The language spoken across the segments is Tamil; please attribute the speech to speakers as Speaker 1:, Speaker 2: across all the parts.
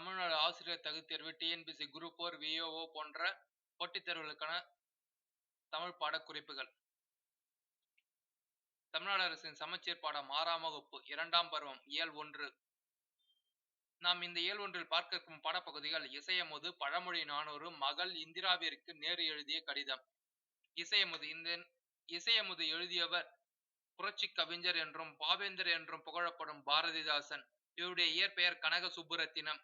Speaker 1: தமிழ்நாடு ஆசிரியர் தகுதி தேர்வு டிஎன்பிசி குரூப் ஃபோர் விஓஓ போன்ற போட்டித் தேர்வுகளுக்கான தமிழ் பாடக்குறிப்புகள். தமிழ்நாடு அரசின் சமச்சீர் பாடம் ஆறாம் வகுப்பு இரண்டாம் பருவம் இயல் ஒன்று. நாம் இந்த இயல் ஒன்றில் பார்க்க இருக்கும் பாடப்பகுதிகள் இசையமுது பழமொழி நானூறு மகள் இந்திராவிற்கு நேரு எழுதிய கடிதம். இசையமுது இந்த இசையமுது எழுதியவர் புரட்சி கவிஞர் என்றும் பாவேந்தர் என்றும் புகழப்படும் பாரதிதாசன். இவருடைய இயற்பெயர் கனக சுப்புரத்தினம்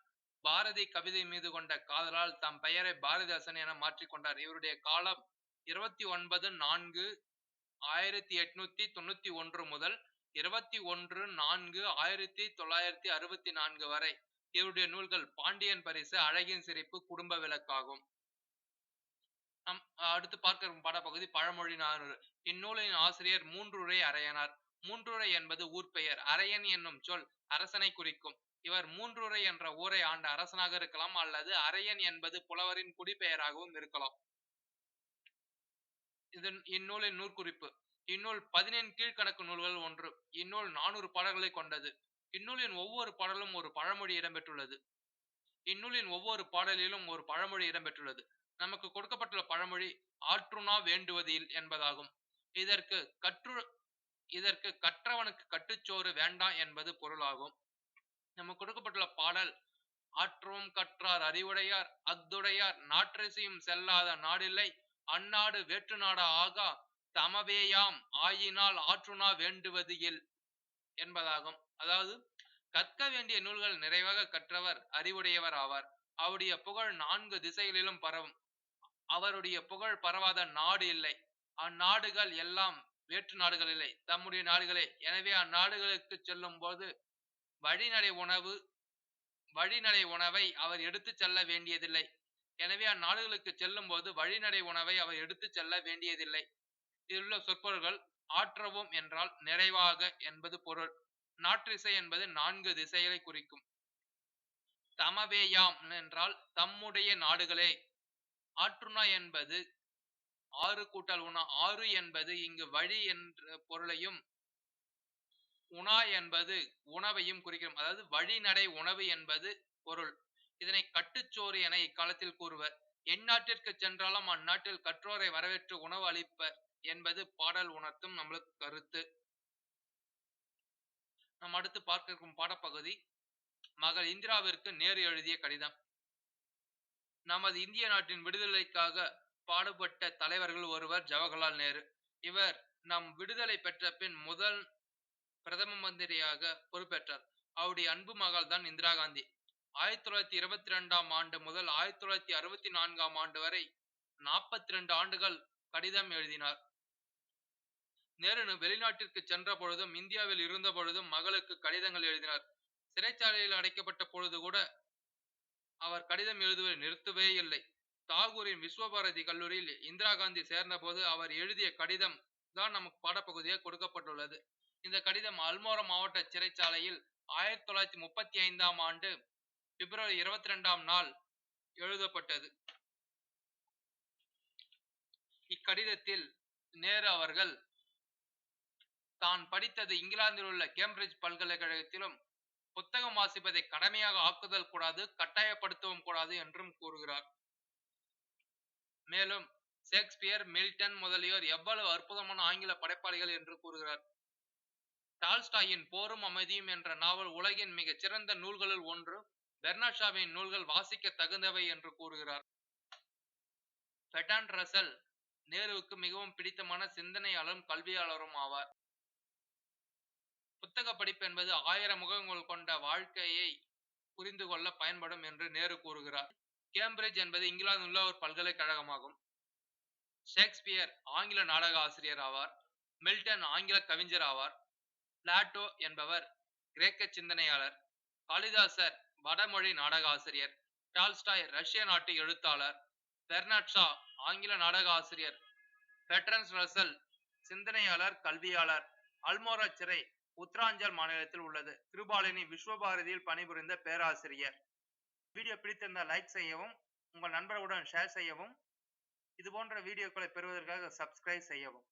Speaker 1: பாரதி கவிதை மீது கொண்ட காதலால் தம் பெயரை பாரதிதாசன் என மாற்றிக்கொண்டார் இவருடைய காலம் இருபத்தி ஒன்பது நான்கு ஆயிரத்தி எட்நூத்தி தொண்ணூத்தி ஒன்று முதல் இருபத்தி ஒன்று நான்கு ஆயிரத்தி தொள்ளாயிரத்தி அறுபத்தி நான்கு வரை இவருடைய நூல்கள் பாண்டியன் பரிசு அழகின் சிரிப்பு குடும்ப விளக்காகும். நம் அடுத்து பார்க்க பாடப்பகுதி பழமொழி நானூறு இந்நூலின் ஆசிரியர் மூன்றுரை அரையனார். மூன்றுரை என்பது ஊர் பெயர் அரையன் என்னும் சொல் அரசனை குறிக்கும். இவர் மூன்றுரை என்ற ஊரை ஆண்ட அரசனாக இருக்கலாம் அல்லது அரையன் என்பது புலவரின் குடிபெயராகவும் இருக்கலாம். இதன் இந்நூலின் நூற்குறிப்பு இந்நூல் பதினெண் கீழ்கணக்கு நூல்கள் ஒன்று இந்நூல் நானூறு பாடல்களை கொண்டது. இந்நூலின் ஒவ்வொரு பாடலும் ஒரு பழமொழி இடம்பெற்றுள்ளது. இந்நூலின் ஒவ்வொரு பாடலிலும் ஒரு பழமொழி இடம்பெற்றுள்ளது. நமக்கு கொடுக்கப்பட்டுள்ள பழமொழி ஆற்றுனா வேண்டுவதில் என்பதாகும். இதற்கு கற்று இதற்கு கற்றவனுக்கு கட்டுச்சோறு வேண்டாம் என்பது பொருளாகும். நம்ம கொடுக்கப்பட்டுள்ள பாடல் ஆற்றவும் கற்றார் அறிவுடையார் அத்துடையார் நாற்றிசையும் செல்லாத நாடில்லை அந்நாடு வேற்று நாடா ஆகா தமவேயாம் ஆயினால் ஆற்றுணா வேண்டுவது இல் என்பதாகும். அதாவது கற்க வேண்டிய நூல்கள் நிறைவாக கற்றவர் அறிவுடையவர் ஆவார். அவருடைய புகழ் நான்கு திசைகளிலும் பரவும். அவருடைய புகழ் பரவாத நாடு இல்லை. அந்நாடுகள் எல்லாம் வேற்று நாடுகள் இல்லை. தம்முடைய நாடுகளே. எனவே அந்நாடுகளுக்கு செல்லும் போது வழிநடை உணவு வழிநடை உணவை அவர் எடுத்து செல்ல வேண்டியதில்லை. எனவே அந்நாடுகளுக்கு செல்லும் போது வழிநடை உணவை அவர் எடுத்து செல்ல வேண்டியதில்லை. இதிலுள்ள சொற்பொருள்கள் ஆற்றவும் என்றால் நிறைவாக என்பது பொருள். நாற்றிசை என்பது நான்கு திசைகளை குறிக்கும். தமவேயாம் என்றால் தம்முடைய நாடுகளே. ஆற்றுணா என்பது ஆறு கூட்டல் உணா ஆறு என்பது இங்கு வழி என்ற பொருளையும் உணா என்பது உணவையும் குறிக்கும். அதாவது வழிநடை உணவு என்பது பொருள். இதனை கட்டுச்சோறு என இக்காலத்தில் கூறுவர். எந்நாட்டிற்கு சென்றாலும் அந்நாட்டில் கற்றோரை வரவேற்று உணவு அளிப்பர் என்பது பாடல் உணர்த்தும் நம்மளுக்கு கருத்து. நாம் அடுத்து பார்க்க இருக்கும் பாடப்பகுதி மகள் இந்திராவிற்கு நேரு எழுதிய கடிதம். நமது இந்திய நாட்டின் விடுதலைக்காக பாடுபட்ட தலைவர்கள் ஒருவர் ஜவஹர்லால் நேரு. இவர் நம் விடுதலை பெற்ற பின் முதல் பிரதம மந்திரியாக பொறுப்பேற்றார். அவருடைய அன்பு மகள் தான் இந்திரா காந்தி. ஆயிரத்தி தொள்ளாயிரத்தி இருபத்தி ரெண்டாம் ஆண்டு முதல் ஆயிரத்தி தொள்ளாயிரத்தி அறுபத்தி நான்காம் ஆண்டு வரை நாற்பத்தி ரெண்டு ஆண்டுகள் கடிதம் எழுதினார். நேரு வெளிநாட்டிற்கு சென்ற பொழுதும் இந்தியாவில் இருந்த பொழுதும் மகளுக்கு கடிதங்கள் எழுதினார். சிறைச்சாலையில் அடைக்கப்பட்ட பொழுது கூட அவர் கடிதம் எழுதுவதை நிறுத்தவே இல்லை. தாகூரின் விஸ்வபாரதி கல்லூரியில் இந்திரா காந்தி சேர்ந்த போது அவர் எழுதிய கடிதம் தான் நமக்கு பாடப்பகுதியாக கொடுக்கப்பட்டுள்ளது. இந்த கடிதம் அல்மோரா மாவட்ட சிறைச்சாலையில் ஆயிரத்தி தொள்ளாயிரத்தி முப்பத்தி ஐந்தாம் ஆண்டு பிப்ரவரி இருபத்தி ரெண்டாம் நாள் எழுதப்பட்டது. இக்கடிதத்தில் நேரு அவர்கள் தான் படித்தது இங்கிலாந்தில் உள்ள கேம்பிரிட்ஜ் பல்கலைக்கழகத்திலும் புத்தகம் வாசிப்பதை கடமையாக ஆக்குதல் கூடாது கட்டாயப்படுத்தவும் கூடாது என்றும் கூறுகிறார். மேலும் ஷேக்ஸ்பியர் மில்டன் முதலியோர் எவ்வளவு அற்புதமான ஆங்கில படைப்பாளிகள் என்று கூறுகிறார். டால்ஸ்டாயின் போரும் அமைதியும் என்ற நாவல் உலகின் மிகச் சிறந்த நூல்களில் ஒன்று. பெர்னாஷாவின் நூல்கள் வாசிக்க தகுந்தவை என்று கூறுகிறார். ஃபெட்டான் ரசல் நேருவுக்கு மிகவும் பிடித்தமான சிந்தனையாளரும் கல்வியாளரும் ஆவார். புத்தக படிப்பு என்பது ஆயிரம் முகங்கள் கொண்ட வாழ்க்கையை புரிந்து கொள்ள பயன்படும் என்று நேரு கூறுகிறார். கேம்பிரிட்ஜ் என்பது இங்கிலாந்து உள்ள ஒரு பல்கலைக்கழகமாகும். ஷேக்ஸ்பியர் ஆங்கில நாடக ஆசிரியர் ஆவார். மில்டன் ஆங்கில கவிஞர் ஆவார். பிளாட்டோ என்பவர் கிரேக்க சிந்தனையாளர் காளிதாசர் வடமொழி நாடகாசிரியர் டால்ஸ்டாய் ரஷ்ய நாட்டு எழுத்தாளர் பெர்னாட் ஷா ஆங்கில நாடக ஆசிரியர் பெட்ரன்ஸ் ரசல் சிந்தனையாளர் கல்வியாளர் அல்மோரா சிறை உத்தராஞ்சல் மாநிலத்தில் உள்ளது. திருபாலினி விஸ்வபாரதியில் பணிபுரிந்த பேராசிரியர். வீடியோ பிடித்திருந்தால் லைக் செய்யவும் உங்கள் நண்பர்களுடன் ஷேர் செய்யவும். இது போன்ற வீடியோக்களை பெறுவதற்காக சப்ஸ்கிரைப் செய்யவும்.